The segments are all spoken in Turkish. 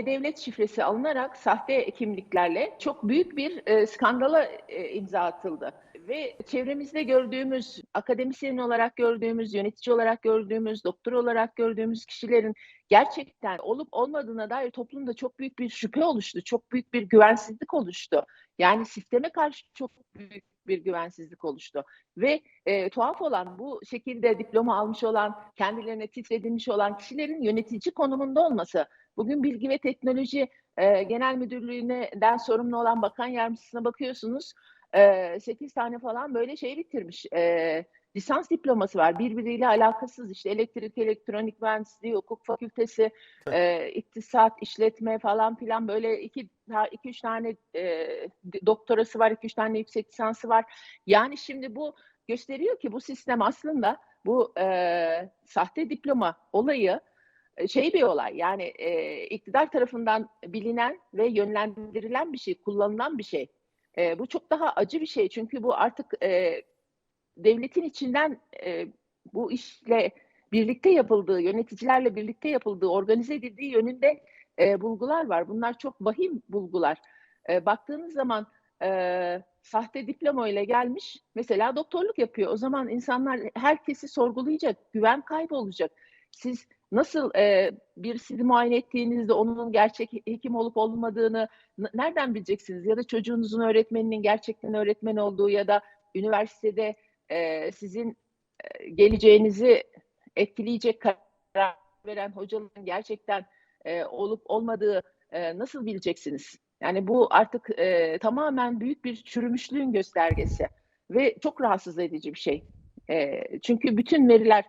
E-Devlet şifresi alınarak sahte kimliklerle çok büyük bir e, skandala e, imza atıldı. Ve çevremizde gördüğümüz, akademisyen olarak gördüğümüz, yönetici olarak gördüğümüz, doktor olarak gördüğümüz kişilerin gerçekten olup olmadığına dair toplumda çok büyük bir şüphe oluştu. Çok büyük bir güvensizlik oluştu. Yani sisteme karşı çok büyük bir güvensizlik oluştu. Ve e, tuhaf olan bu şekilde diploma almış olan, kendilerine titredilmiş olan kişilerin yönetici konumunda olması. Bugün Bilgi ve Teknoloji e, Genel Müdürlüğü'nden sorumlu olan bakan yardımcısına bakıyorsunuz. E, 8 tane falan böyle şey bitirmiş. E, lisans diploması var. Birbiriyle alakasız işte elektrik, elektronik mühendisliği, hukuk fakültesi, e, iktisat, işletme falan filan böyle iki, iki üç tane e, doktorası var, iki üç tane yüksek lisansı var. Yani şimdi bu gösteriyor ki bu sistem aslında bu e, sahte diploma olayı şey bir olay yani e, iktidar tarafından bilinen ve yönlendirilen bir şey, kullanılan bir şey. E, bu çok daha acı bir şey çünkü bu artık e, devletin içinden e, bu işle birlikte yapıldığı, yöneticilerle birlikte yapıldığı, organize edildiği yönünde e, bulgular var. Bunlar çok vahim bulgular. E, baktığınız zaman e, sahte diploma ile gelmiş, mesela doktorluk yapıyor. O zaman insanlar herkesi sorgulayacak, güven kaybı olacak. Siz nasıl e, bir sizi muayene ettiğinizde onun gerçek hekim olup olmadığını nereden bileceksiniz? Ya da çocuğunuzun öğretmeninin gerçekten öğretmen olduğu ya da üniversitede e, sizin e, geleceğinizi etkileyecek karar veren hocaların gerçekten e, olup olmadığı e, nasıl bileceksiniz? Yani bu artık e, tamamen büyük bir çürümüşlüğün göstergesi ve çok rahatsız edici bir şey. E, çünkü bütün veriler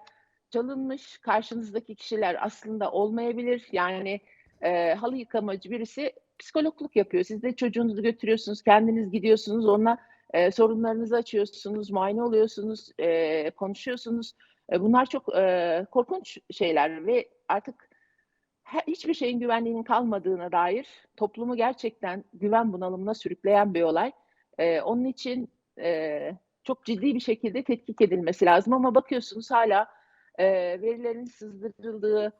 çalınmış, karşınızdaki kişiler aslında olmayabilir. Yani e, halı yıkamacı birisi psikologluk yapıyor. Siz de çocuğunuzu götürüyorsunuz, kendiniz gidiyorsunuz, onunla e, sorunlarınızı açıyorsunuz, muayene oluyorsunuz, e, konuşuyorsunuz. E, bunlar çok e, korkunç şeyler ve artık hiçbir şeyin güvenliğinin kalmadığına dair toplumu gerçekten güven bunalımına sürükleyen bir olay. E, onun için e, çok ciddi bir şekilde tetkik edilmesi lazım ama bakıyorsunuz hala e, verilerin sızdırıldığı,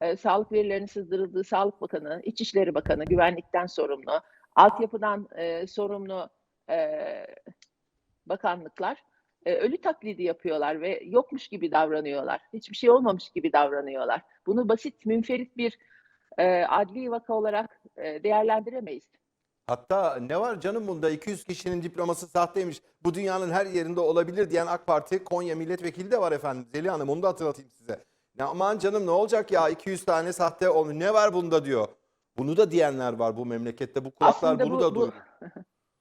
e, sağlık verilerinin sızdırıldığı Sağlık Bakanı, İçişleri Bakanı, güvenlikten sorumlu, altyapıdan e, sorumlu e, bakanlıklar e, ölü taklidi yapıyorlar ve yokmuş gibi davranıyorlar. Hiçbir şey olmamış gibi davranıyorlar. Bunu basit, münferit bir e, adli vaka olarak e, değerlendiremeyiz. Hatta ne var canım bunda 200 kişinin diploması sahteymiş. Bu dünyanın her yerinde olabilir diyen AK Parti Konya milletvekili de var efendim. Zeliha Hanım onu da hatırlatayım size. Ne aman canım ne olacak ya 200 tane sahte olmuş. Ne var bunda diyor. Bunu da diyenler var bu memlekette. Bu kulaklar Aslında bunu bu- da duyuyor.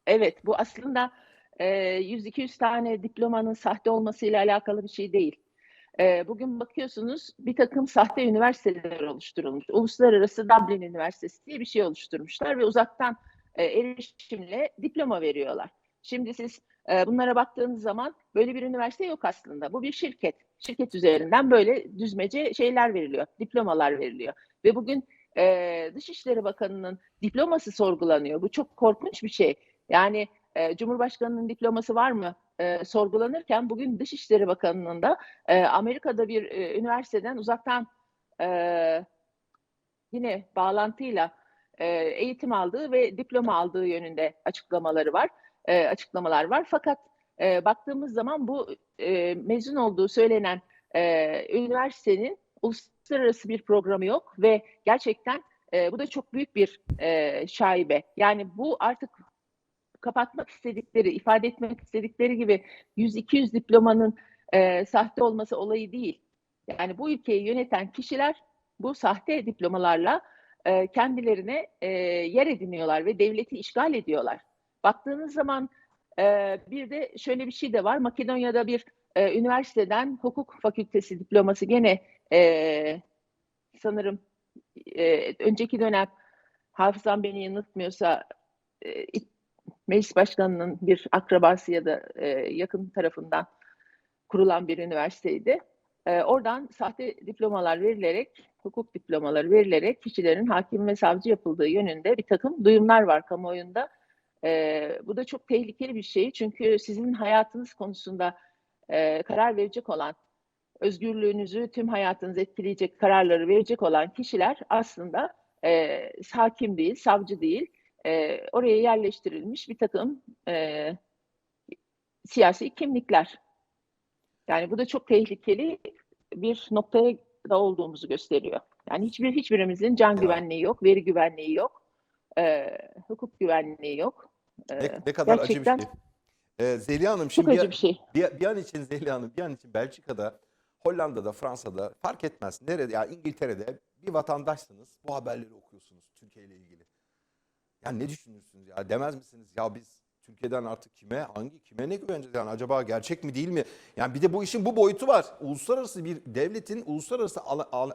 Evet, bu aslında e, 100-200 tane diplomanın sahte olmasıyla alakalı bir şey değil. E, bugün bakıyorsunuz bir takım sahte üniversiteler oluşturulmuş. Uluslararası Dublin Üniversitesi diye bir şey oluşturmuşlar ve uzaktan e, erişimle diploma veriyorlar. Şimdi siz e, bunlara baktığınız zaman böyle bir üniversite yok aslında. Bu bir şirket. Şirket üzerinden böyle düzmece şeyler veriliyor, diplomalar veriliyor. Ve bugün e, Dışişleri Bakanı'nın diploması sorgulanıyor. Bu çok korkunç bir şey. Yani Cumhurbaşkanı'nın diploması var mı sorgulanırken bugün Dışişleri Bakanı'nın da Amerika'da bir üniversiteden uzaktan yine bağlantıyla e, eğitim aldığı ve diploma aldığı yönünde açıklamaları var, e, açıklamalar var. Fakat e, baktığımız zaman bu e, mezun olduğu söylenen üniversitenin uluslararası bir programı yok ve gerçekten bu da çok büyük bir e, şaibe. Yani bu artık kapatmak istedikleri, ifade etmek istedikleri gibi 100-200 diplomanın sahte olması olayı değil. Yani bu ülkeyi yöneten kişiler bu sahte diplomalarla e, kendilerine e, yer ediniyorlar ve devleti işgal ediyorlar. Baktığınız zaman e, bir de şöyle bir şey de var. Makedonya'da bir e, üniversiteden hukuk fakültesi diploması gene e, sanırım e, önceki dönem hafızam beni yanıltmıyorsa e, meclis başkanının bir akrabası ya da e, yakın tarafından kurulan bir üniversiteydi. E, oradan sahte diplomalar verilerek, hukuk diplomaları verilerek kişilerin hakim ve savcı yapıldığı yönünde bir takım duyumlar var kamuoyunda. E, bu da çok tehlikeli bir şey çünkü sizin hayatınız konusunda e, karar verecek olan, özgürlüğünüzü, tüm hayatınızı etkileyecek kararları verecek olan kişiler aslında e, hakim değil, savcı değil, e, oraya yerleştirilmiş bir takım e, siyasi kimlikler. Yani bu da çok tehlikeli bir noktaya da olduğumuzu gösteriyor. Yani hiçbir hiçbirimizin can Evet. güvenliği yok, veri güvenliği yok, e, hukuk güvenliği yok. E, Ne, ne kadar gerçekten acı bir şey. Ee, Zeliha Hanım şimdi bir, bir şey. bir, bir an için Zeliha Hanım, bir an için Belçika'da, Hollanda'da, Fransa'da fark etmez. Nerede ya İngiltere'de bir vatandaşsınız. Bu haberleri okuyorsunuz Türkiye ile ilgili. Ya ne düşünürsünüz ya? Demez misiniz ya biz Türkiye'den artık kime, hangi, kime ne güveneceğiz? Yani acaba gerçek mi değil mi? Yani bir de bu işin bu boyutu var. Uluslararası bir devletin uluslararası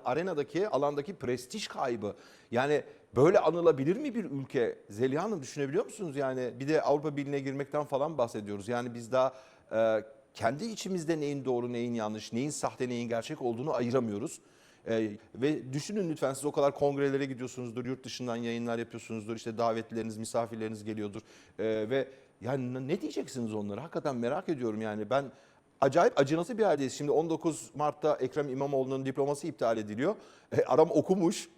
arenadaki, alandaki prestij kaybı. Yani böyle anılabilir mi bir ülke? Zeliha Hanım düşünebiliyor musunuz? Yani bir de Avrupa Birliği'ne girmekten falan bahsediyoruz. Yani biz daha e, kendi içimizde neyin doğru, neyin yanlış, neyin sahte, neyin gerçek olduğunu ayıramıyoruz. Ee, ve düşünün lütfen siz o kadar kongrelere gidiyorsunuzdur, yurt dışından yayınlar yapıyorsunuzdur, işte davetlileriniz, misafirleriniz geliyordur. Ee, ve yani ne diyeceksiniz onlara? Hakikaten merak ediyorum yani ben acayip acınası bir haldeyiz. Şimdi 19 Mart'ta Ekrem İmamoğlu'nun diploması iptal ediliyor. E, adam okumuş,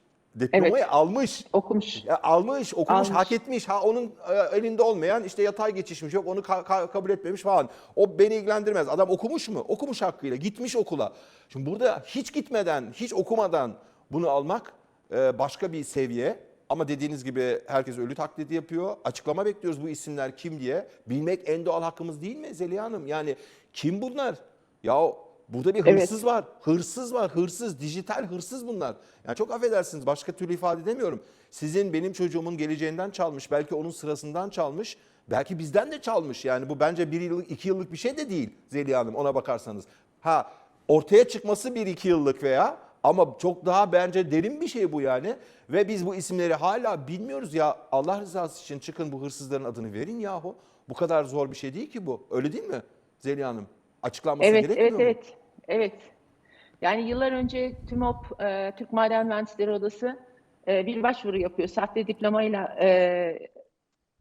diplomayı almış. Okumuş. Ya almış, okumuş, Almış. hak etmiş. Ha onun e, elinde olmayan işte yatay geçişmiş yok onu ka- ka- kabul etmemiş falan. O beni ilgilendirmez. Adam okumuş mu? Okumuş hakkıyla. Gitmiş okula. Şimdi burada hiç gitmeden, hiç okumadan bunu almak e, başka bir seviye. Ama dediğiniz gibi herkes ölü taklidi yapıyor. Açıklama bekliyoruz bu isimler kim diye. Bilmek en doğal hakkımız değil mi Zeliha Hanım? Yani kim bunlar? Ya burada bir Evet. hırsız var. Hırsız var. Hırsız. Dijital hırsız bunlar. Yani çok affedersiniz. Başka türlü ifade edemiyorum. Sizin benim çocuğumun geleceğinden çalmış. Belki onun sırasından çalmış. Belki bizden de çalmış. Yani bu bence bir yıllık, iki yıllık bir şey de değil Zeliha Hanım ona bakarsanız. Ha ortaya çıkması bir iki yıllık veya ama çok daha bence derin bir şey bu yani. Ve biz bu isimleri hala bilmiyoruz ya. Allah rızası için çıkın bu hırsızların adını verin yahu. Bu kadar zor bir şey değil ki bu. Öyle değil mi Zeliha Hanım? Açıklanması Evet, gerekmiyor evet, mu? evet. Evet. Yani yıllar önce TÜMOP, e, Türk Maden Mühendisleri Odası e, bir başvuru yapıyor. Sahte diplomayla e,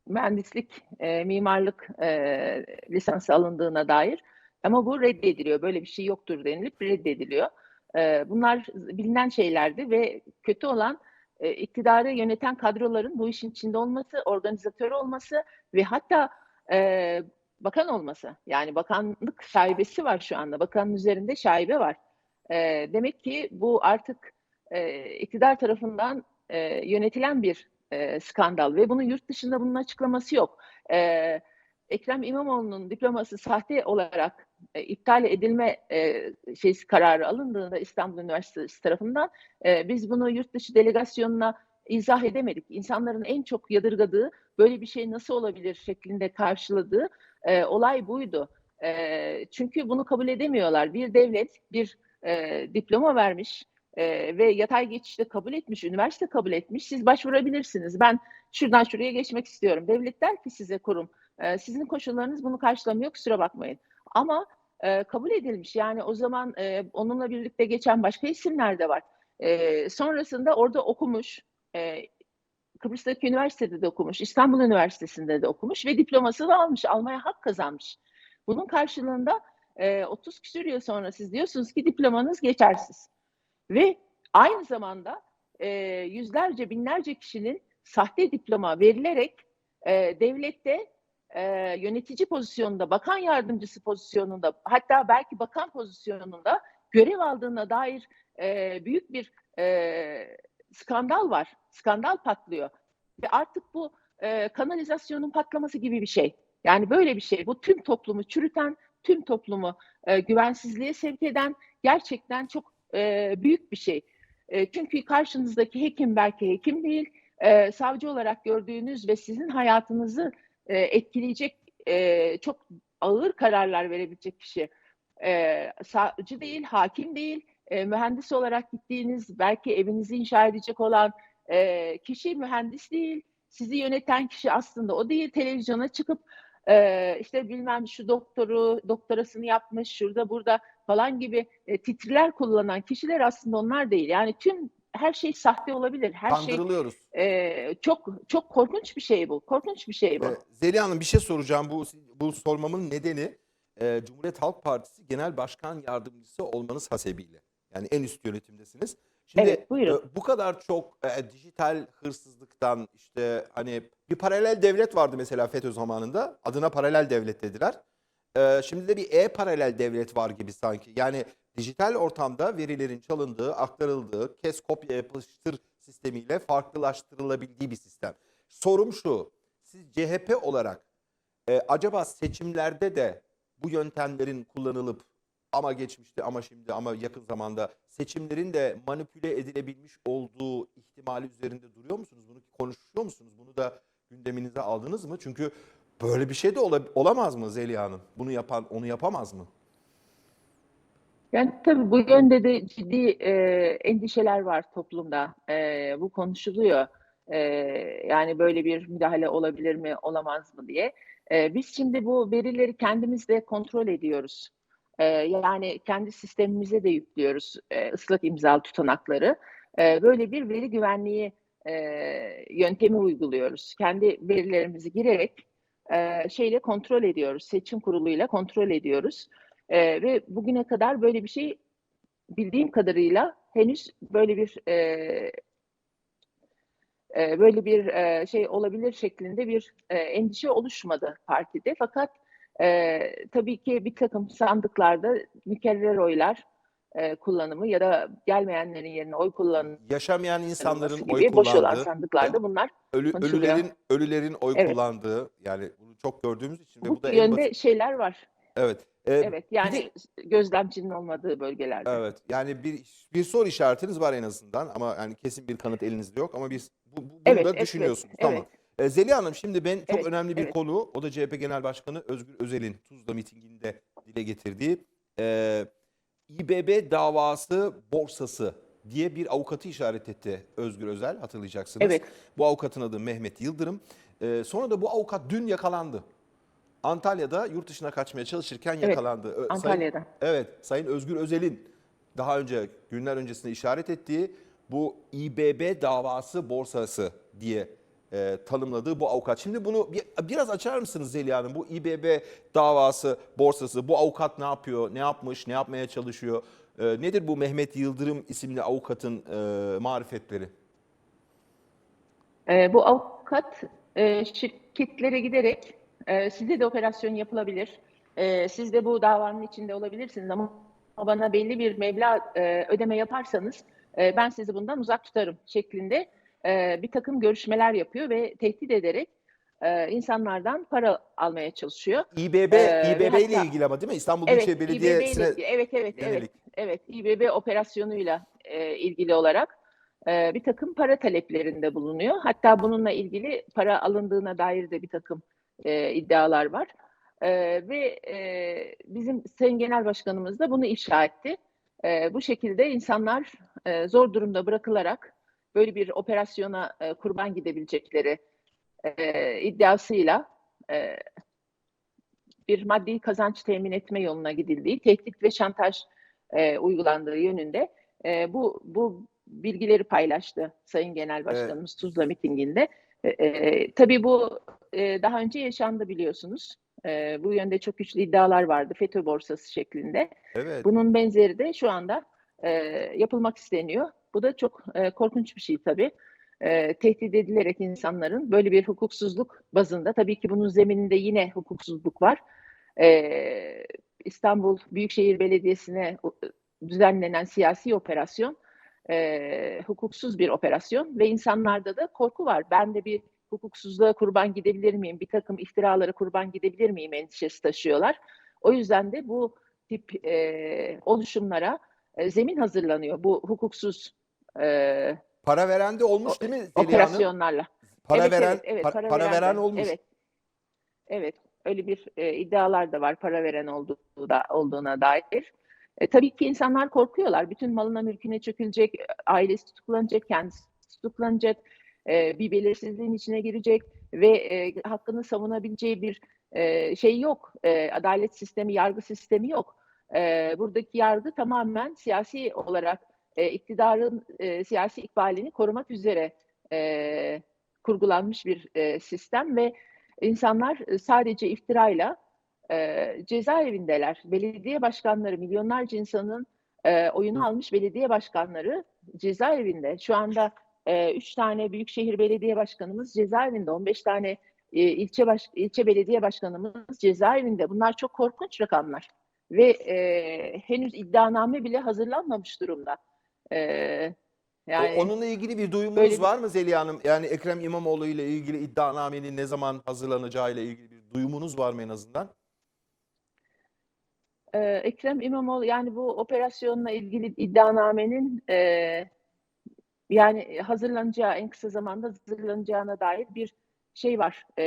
mühendislik, e, mimarlık e, lisansı alındığına dair. Ama bu reddediliyor. Böyle bir şey yoktur denilip reddediliyor. E, bunlar bilinen şeylerdi ve kötü olan e, iktidarı yöneten kadroların bu işin içinde olması, organizatör olması ve hatta e, bakan olması. Yani bakanlık şaibesi var şu anda. Bakanın üzerinde şaibe var. E, demek ki bu artık e, iktidar tarafından e, yönetilen bir e, skandal ve bunun yurt dışında bunun açıklaması yok. E, Ekrem İmamoğlu'nun diploması sahte olarak e, iptal edilme e, şey kararı alındığında İstanbul Üniversitesi tarafından e, biz bunu yurt dışı delegasyonuna izah edemedik. İnsanların en çok yadırgadığı böyle bir şey nasıl olabilir şeklinde karşıladığı e, olay buydu. E, çünkü bunu kabul edemiyorlar. Bir devlet bir e, diploma vermiş e, ve yatay geçişte kabul etmiş, üniversite kabul etmiş. Siz başvurabilirsiniz. Ben şuradan şuraya geçmek istiyorum. Devlet der ki size kurum, e, sizin koşullarınız bunu karşılamıyor, kusura bakmayın. Ama e, kabul edilmiş. Yani o zaman e, onunla birlikte geçen başka isimler de var. E, sonrasında orada okumuş, e, Kıbrıs'taki üniversitede de okumuş, İstanbul Üniversitesi'nde de okumuş ve diplomasını almış, almaya hak kazanmış. Bunun karşılığında e, 30 küsur yıl sonra siz diyorsunuz ki diplomanız geçersiz. Ve aynı zamanda e, yüzlerce, binlerce kişinin sahte diploma verilerek e, devlette e, yönetici pozisyonunda, bakan yardımcısı pozisyonunda, hatta belki bakan pozisyonunda görev aldığına dair e, büyük bir e, skandal var. Skandal patlıyor. Ve artık bu e, kanalizasyonun patlaması gibi bir şey. Yani böyle bir şey. Bu tüm toplumu çürüten, tüm toplumu e, güvensizliğe sevk eden gerçekten çok e, büyük bir şey. E, çünkü karşınızdaki hekim belki hekim değil, e, savcı olarak gördüğünüz ve sizin hayatınızı e, etkileyecek e, çok ağır kararlar verebilecek kişi. E, savcı değil, hakim değil, e, mühendis olarak gittiğiniz, belki evinizi inşa edecek olan e, kişi mühendis değil. Sizi yöneten kişi aslında o değil. Televizyona çıkıp e, işte bilmem şu doktoru, doktorasını yapmış, şurada burada falan gibi e, titriler kullanan kişiler aslında onlar değil. Yani tüm her şey sahte olabilir. Her şey e, çok çok korkunç bir şey bu. Korkunç bir şey bu. Ee, Zeliha Hanım bir şey soracağım. Bu, bu sormamın nedeni e, Cumhuriyet Halk Partisi Genel Başkan Yardımcısı olmanız hasebiyle. Yani en üst yönetimdesiniz. Şimdi Evet, buyurun. e, bu kadar çok e, dijital hırsızlıktan işte hani bir paralel devlet vardı mesela FETÖ zamanında. Adına paralel devlet dediler. E, şimdi de bir e-paralel devlet var gibi sanki. Yani dijital ortamda verilerin çalındığı, aktarıldığı, kes kopya yapıştır sistemiyle farklılaştırılabildiği bir sistem. Sorum şu. Siz CHP olarak e, acaba seçimlerde de bu yöntemlerin kullanılıp ama geçmişte ama şimdi ama yakın zamanda seçimlerin de manipüle edilebilmiş olduğu ihtimali üzerinde duruyor musunuz? Bunu konuşuyor musunuz? Bunu da gündeminize aldınız mı? Çünkü böyle bir şey de ola- olamaz mı Zeliha Hanım? Bunu yapan onu yapamaz mı? Yani tabii bu yönde de ciddi e, endişeler var toplumda. E, bu konuşuluyor. E, yani böyle bir müdahale olabilir mi, olamaz mı diye. E, biz şimdi bu verileri kendimiz de kontrol ediyoruz. E, yani kendi sistemimize de yüklüyoruz e, ıslak imzalı tutanakları. E, böyle bir veri güvenliği e, yöntemi uyguluyoruz. Kendi verilerimizi girerek e, şeyle kontrol ediyoruz. Seçim kuruluyla kontrol ediyoruz. Ee, ve bugüne kadar böyle bir şey bildiğim kadarıyla henüz böyle bir böyle bir şey olabilir şeklinde bir endişe oluşmadı partide. Fakat e, tabii ki bir takım sandıklarda mükerrer oylar e, kullanımı ya da gelmeyenlerin yerine oy kullanımı Yaşamayan insanların gibi oy kullandığı, sandıklarda bunlar ölü, ölülerin ölülerin oy Evet. kullandığı yani bunu çok gördüğümüz için bu bu da yönde basit. şeyler var. Evet. E, Evet bir yani de- gözlemcinin olmadığı bölgelerde. Evet. Yani bir bir soru işaretiniz var en azından ama yani kesin bir kanıt elinizde yok ama biz bu, bu- bunu Evet, da evet, düşünüyorsunuz. evet. Tamam. E, Zeliha Hanım şimdi ben çok Evet, önemli bir evet. konu o da CHP Genel Başkanı Özgür Özel'in Tuzla mitinginde dile getirdiği e, İBB davası borsası diye bir avukatı işaret etti Özgür Özel hatırlayacaksınız. Evet. Bu avukatın adı Mehmet Yıldırım. E, sonra da bu avukat dün yakalandı. Antalya'da yurt dışına kaçmaya çalışırken Evet, yakalandı. Ö- Sayın- Antalya'da. Evet, Sayın Özgür Özel'in daha önce günler öncesinde işaret ettiği bu İBB davası borsası diye e, tanımladığı bu avukat. Şimdi bunu bir, biraz açar mısınız Zeliha Hanım? Bu İBB davası borsası, bu avukat ne yapıyor, ne yapmış, ne yapmaya çalışıyor? E, nedir bu Mehmet Yıldırım isimli avukatın e, marifetleri? Ee, bu avukat e, şirketlere giderek e, sizde de operasyon yapılabilir. E, siz de bu davanın içinde olabilirsiniz ama bana belli bir meblağ e, ödeme yaparsanız e, ben sizi bundan uzak tutarım şeklinde e, bir takım görüşmeler yapıyor ve tehdit ederek e, insanlardan para almaya çalışıyor. İBB, Ee, İBB ile hatta- ilgili ama değil mi? İstanbul Evet, Büyükşehir Belediyesi'ne ilgili. Evet, evet, evet. yönelik. Evet, İBB operasyonuyla e, ilgili olarak e, bir takım para taleplerinde bulunuyor. Hatta bununla ilgili para alındığına dair de bir takım e, iddialar var. E, ve e, bizim Sayın Genel Başkanımız da bunu ifşa etti. E, bu şekilde insanlar e, zor durumda bırakılarak böyle bir operasyona e, kurban gidebilecekleri e, iddiasıyla e, bir maddi kazanç temin etme yoluna gidildiği, tehdit ve şantaj e, uygulandığı yönünde e, bu bu bilgileri paylaştı Sayın Genel Başkanımız Tuzla mitinginde. E, e, tabii bu e, daha önce yaşandı biliyorsunuz. E, bu yönde çok güçlü iddialar vardı FETÖ borsası şeklinde. Evet. Bunun benzeri de şu anda e, yapılmak isteniyor. Bu da çok e, korkunç bir şey tabii. E, tehdit edilerek insanların böyle bir hukuksuzluk bazında, tabii ki bunun zemininde yine hukuksuzluk var. E, İstanbul Büyükşehir Belediyesi'ne e, düzenlenen siyasi operasyon e, hukuksuz bir operasyon ve insanlarda da korku var. Ben de bir hukuksuzluğa kurban gidebilir miyim, bir takım iftiralara kurban gidebilir miyim endişesi taşıyorlar. O yüzden de bu tip e, oluşumlara e, zemin hazırlanıyor. Bu hukuksuz e, Para veren de olmuş değil mi Zeliha Hanım? operasyonlarla. Para Evet, veren evet, evet, par- para para veren veren de, olmuş. Evet. Evet, öyle bir e, iddialar da var para veren olduğu da olduğuna dair. E, tabii ki insanlar korkuyorlar. Bütün malına mülküne çökülecek, e, ailesi tutuklanacak, kendisi tutuklanacak, e, bir belirsizliğin içine girecek ve e, hakkını savunabileceği bir e, şey yok. E, adalet sistemi, yargı sistemi yok. E, buradaki yargı tamamen siyasi olarak e, iktidarın e, siyasi ikbalini korumak üzere e, kurgulanmış bir e, sistem ve insanlar e, sadece iftirayla e, cezaevindeler. Belediye başkanları, milyonlarca insanın e, oyunu almış belediye başkanları cezaevinde. Şu anda 3 tane büyükşehir belediye başkanımız cezaevinde, 15 tane e, ilçe baş, ilçe belediye başkanımız cezaevinde. Bunlar çok korkunç rakamlar ve e, henüz iddianame bile hazırlanmamış durumda. E, yani O- Onunla ilgili bir duyumunuz bir- var mı Zeliha Hanım? Yani Ekrem İmamoğlu ile ilgili iddianamenin ne zaman hazırlanacağı ile ilgili bir duyumunuz var mı en azından? e, Ekrem İmamoğlu yani bu operasyonla ilgili iddianamenin e, yani hazırlanacağı en kısa zamanda hazırlanacağına dair bir şey var. E,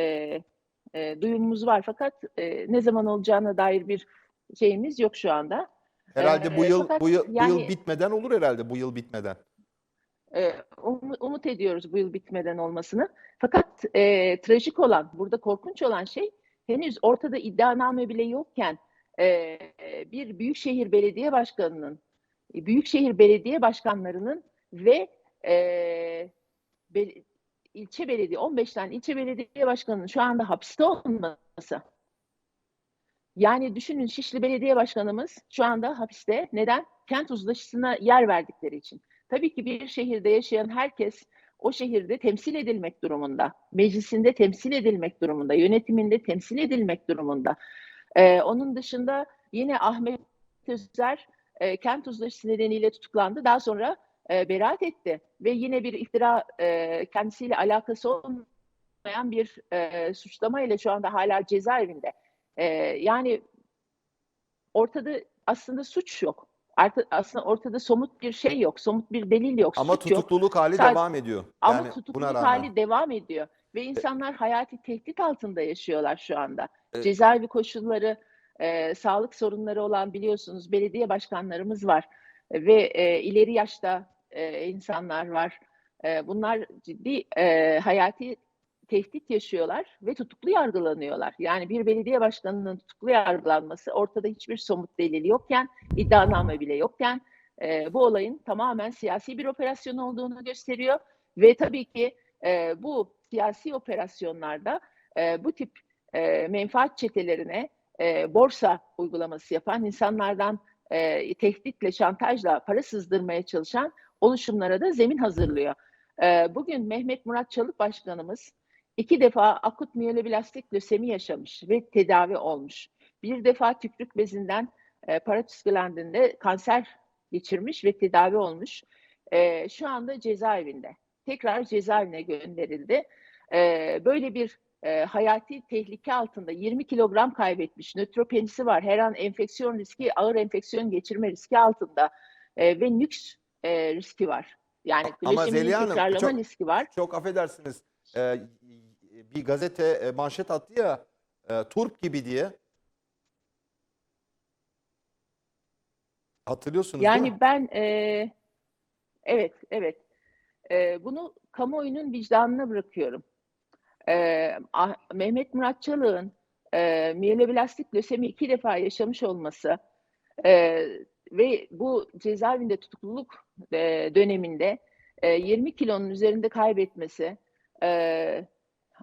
e, duyumumuz var fakat e, ne zaman olacağına dair bir şeyimiz yok şu anda. Herhalde bu Ee, yıl fakat bu yıl, bu yıl bitmeden olur herhalde bu yıl bitmeden. Ee, um- umut ediyoruz bu yıl bitmeden olmasını. Fakat e, trajik olan, burada korkunç olan şey henüz ortada iddianame bile yokken e, bir büyükşehir belediye başkanının, büyükşehir belediye başkanlarının ve e, be- ilçe belediye, 15 tane ilçe belediye başkanının şu anda hapiste olması. Yani düşünün Şişli Belediye Başkanımız şu anda hapiste. Neden? Kent uzlaşısına yer verdikleri için. Tabii ki bir şehirde yaşayan herkes o şehirde temsil edilmek durumunda. Meclisinde temsil edilmek durumunda. Yönetiminde temsil edilmek durumunda. Ee, onun dışında yine Ahmet Özer e, kent uzlaşısı nedeniyle tutuklandı. Daha sonra e, beraat etti. Ve yine bir iftira e, kendisiyle alakası olmayan bir e, suçlama ile şu anda hala cezaevinde. E, yani ortada aslında suç yok. Artık aslında ortada somut bir şey yok, somut bir delil yok, Ama suç yok. tutukluluk hali Sadece- devam ediyor. Ama Yani tutukluluk buna rağmen. hali devam ediyor ve insanlar hayati tehdit altında yaşıyorlar şu anda. Evet. Cezaevi koşulları, e, sağlık sorunları olan biliyorsunuz belediye başkanlarımız var ve e, ileri yaşta e, insanlar var. E, bunlar ciddi e, hayati tehdit yaşıyorlar ve tutuklu yargılanıyorlar. Yani bir belediye başkanının tutuklu yargılanması ortada hiçbir somut delil yokken, iddianame bile yokken e, bu olayın tamamen siyasi bir operasyon olduğunu gösteriyor ve tabii ki e, bu siyasi operasyonlarda e, bu tip e, menfaat çetelerine e, borsa uygulaması yapan insanlardan e, tehditle, şantajla para sızdırmaya çalışan oluşumlara da zemin hazırlıyor. E, bugün Mehmet Murat Çalık Başkanımız iki defa akut miyeloblastik lösemi yaşamış ve tedavi olmuş. Bir defa tükrük bezinden e, paratüs glandinde kanser geçirmiş ve tedavi olmuş. E, şu anda cezaevinde. Tekrar cezaevine gönderildi. E, böyle bir e, hayati tehlike altında 20 kilogram kaybetmiş. Nötropenisi var. Her an enfeksiyon riski, ağır enfeksiyon geçirme riski altında. E, ve nüks e, riski var. Yani Ama Zeliha Hanım, tekrarlama çok- riski var. Çok affedersiniz. Ee, bir gazete e, manşet attı ya e, turp gibi diye. Hatırlıyorsunuz değil mi? Yani ben e, evet evet E, bunu kamuoyunun vicdanına bırakıyorum. E, Ah- Mehmet Murat Çalık'ın e, miyeloblastik lösemi iki defa yaşamış olması e, ve bu cezaevinde tutukluluk e, döneminde e, 20 kilonun üzerinde kaybetmesi, e,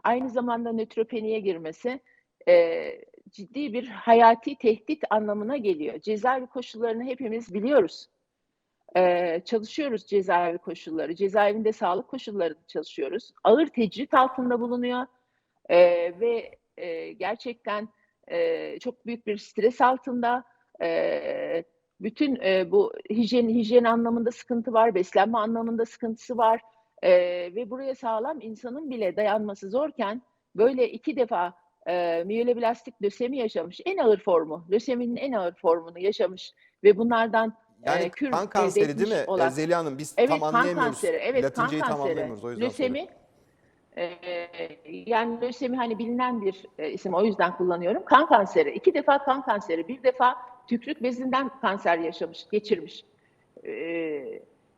aynı zamanda nötropeniye girmesi e, ciddi bir hayati tehdit anlamına geliyor. Cezaevi koşullarını hepimiz biliyoruz. Ee, çalışıyoruz cezaevi koşulları. Cezaevinde sağlık koşullarında çalışıyoruz. Ağır tecrit altında bulunuyor Ee, ve e, gerçekten e, çok büyük bir stres altında. Ee, bütün e, bu hijyen, hijyen anlamında sıkıntı var, beslenme anlamında sıkıntısı var. Ee, ve buraya sağlam insanın bile dayanması zorken böyle iki defa e, miyeloblastik lösemi yaşamış, en ağır formu, löseminin en ağır formunu yaşamış ve bunlardan Yani e, kür kan kanseri değil mi olan- e, Zeliha Hanım? Biz Evet tam kan anlayamıyoruz. kanseri. Evet Latinceyi kan tam kanseri. anlayamıyoruz. O yüzden Lösemi e, yani lösemi hani bilinen bir e, isim o yüzden kullanıyorum. Kan kanseri. iki defa kan kanseri. Bir defa tükrük bezinden kanser yaşamış, geçirmiş. E,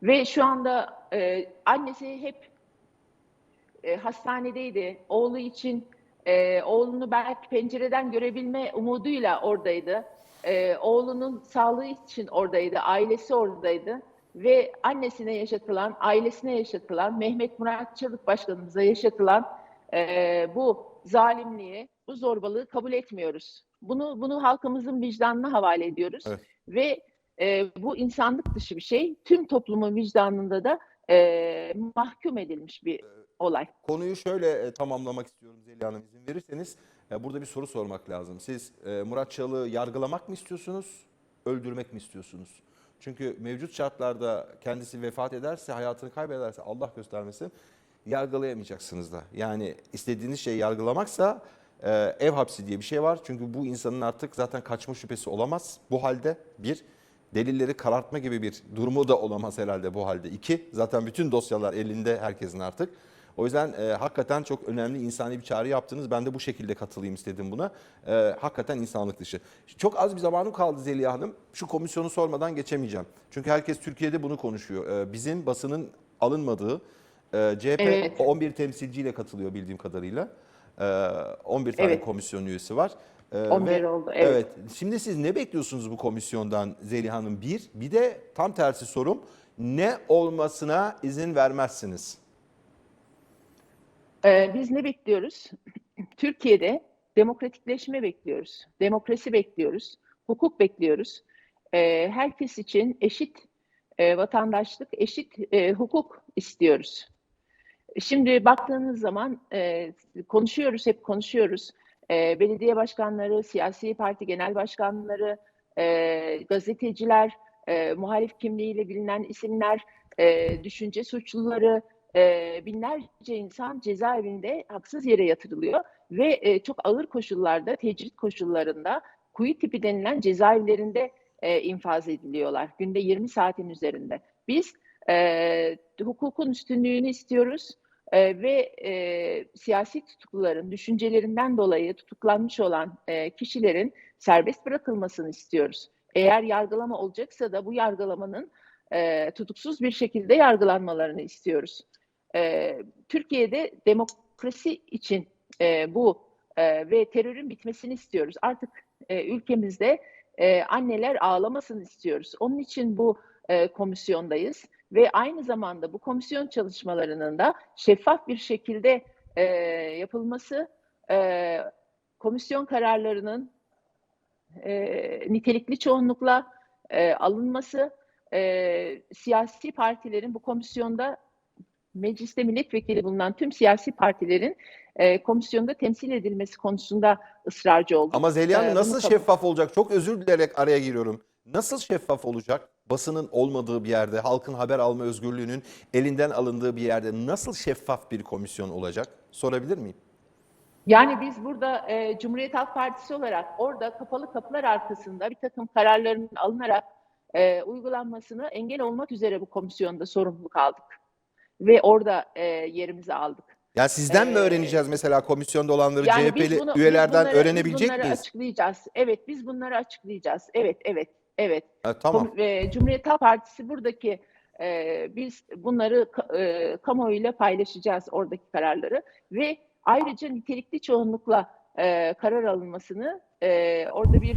ve şu anda e, annesi hep e, hastanedeydi. Oğlu için e, oğlunu belki pencereden görebilme umuduyla oradaydı. E, oğlunun sağlığı için oradaydı. Ailesi oradaydı. Ve annesine yaşatılan, ailesine yaşatılan, Mehmet Murat Çalık Başkanımıza yaşatılan e, bu zalimliği, bu zorbalığı kabul etmiyoruz. Bunu bunu halkımızın vicdanına havale ediyoruz. Evet. Ve e, bu insanlık dışı bir şey. Tüm toplumun vicdanında da e, mahkum edilmiş bir olay. Konuyu şöyle e, tamamlamak istiyorum Zeliha Hanım izin verirseniz. E, burada bir soru sormak lazım. Siz e, Murat Çal'ı yargılamak mı istiyorsunuz, öldürmek mi istiyorsunuz? Çünkü mevcut şartlarda kendisi vefat ederse, hayatını kaybederse Allah göstermesin yargılayamayacaksınız da. Yani istediğiniz şey yargılamaksa e, ev hapsi diye bir şey var. Çünkü bu insanın artık zaten kaçma şüphesi olamaz bu halde bir. Delilleri karartma gibi bir durumu da olamaz herhalde bu halde. İki, zaten bütün dosyalar elinde herkesin artık. O yüzden e, hakikaten çok önemli insani bir çağrı yaptınız. Ben de bu şekilde katılayım istedim buna. E, hakikaten insanlık dışı. Çok az bir zamanım kaldı Zeliha Hanım. Şu komisyonu sormadan geçemeyeceğim. Çünkü herkes Türkiye'de bunu konuşuyor. E, bizim basının alınmadığı e, CHP Evet. 11 temsilciyle katılıyor bildiğim kadarıyla. E, 11 tane Evet. komisyon üyesi var. E, 11 oldu, evet. Şimdi siz ne bekliyorsunuz bu komisyondan Zeliha Hanım? Bir, bir de tam tersi sorum. Ne olmasına izin vermezsiniz? Ee, biz ne bekliyoruz? Türkiye'de demokratikleşme bekliyoruz. Demokrasi bekliyoruz. Hukuk bekliyoruz. Ee, herkes için eşit e, vatandaşlık, eşit e, hukuk istiyoruz. Şimdi baktığınız zaman e, konuşuyoruz, hep konuşuyoruz. E, belediye başkanları, siyasi parti genel başkanları, e, gazeteciler, e, muhalif kimliğiyle bilinen isimler, e, düşünce suçluları, e, binlerce insan cezaevinde haksız yere yatırılıyor ve e, çok ağır koşullarda, tecrit koşullarında, kuyu tipi denilen cezaevlerinde e, infaz ediliyorlar. Günde 20 saatin üzerinde. Biz e, hukukun üstünlüğünü istiyoruz e, ve e, siyasi tutukluların düşüncelerinden dolayı tutuklanmış olan e, kişilerin serbest bırakılmasını istiyoruz. Eğer yargılama olacaksa da bu yargılamanın e, tutuksuz bir şekilde yargılanmalarını istiyoruz. E, Türkiye'de demokrasi için e, bu e, ve terörün bitmesini istiyoruz. Artık e, ülkemizde e, anneler ağlamasını istiyoruz. Onun için bu e, komisyondayız ve aynı zamanda bu komisyon çalışmalarının da şeffaf bir şekilde e, yapılması, e, komisyon kararlarının e, nitelikli çoğunlukla e, alınması, e, siyasi partilerin bu komisyonda mecliste milletvekili bulunan tüm siyasi partilerin e, komisyonda temsil edilmesi konusunda ısrarcı olduk. Ama Zeliha Hanım Ee, nasıl şeffaf olacak? Çok özür dileyerek araya giriyorum. Nasıl şeffaf olacak? Basının olmadığı bir yerde, halkın haber alma özgürlüğünün elinden alındığı bir yerde nasıl şeffaf bir komisyon olacak? Sorabilir miyim? Yani biz burada e, Cumhuriyet Halk Partisi olarak orada kapalı kapılar arkasında bir takım kararların alınarak e, uygulanmasını engel olmak üzere bu komisyonda sorumluluk aldık. Ve orada e, yerimizi aldık. Yani sizden mi Ee, öğreneceğiz mesela komisyonda olanları Yani CHP'li bunu- biz üyelerden bunları- öğrenebilecek biz bunları miyiz? açıklayacağız. Evet biz bunları açıklayacağız. Evet evet evet. Ha, tamam. Kom- e, Cumhuriyet Halk Partisi buradaki e, biz bunları e, kamuoyuyla paylaşacağız oradaki kararları ve ayrıca nitelikli çoğunlukla e, karar alınmasını e, orada bir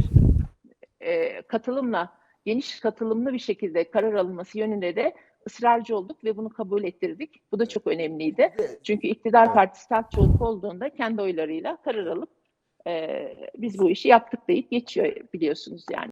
e, katılımla geniş katılımlı bir şekilde karar alınması yönünde de ısrarcı olduk ve bunu kabul ettirdik. Bu da çok önemliydi. Çünkü iktidar Evet. partisi halk çoğunluk olduğunda kendi oylarıyla karar alıp e, biz bu işi yaptık deyip geçiyor biliyorsunuz yani.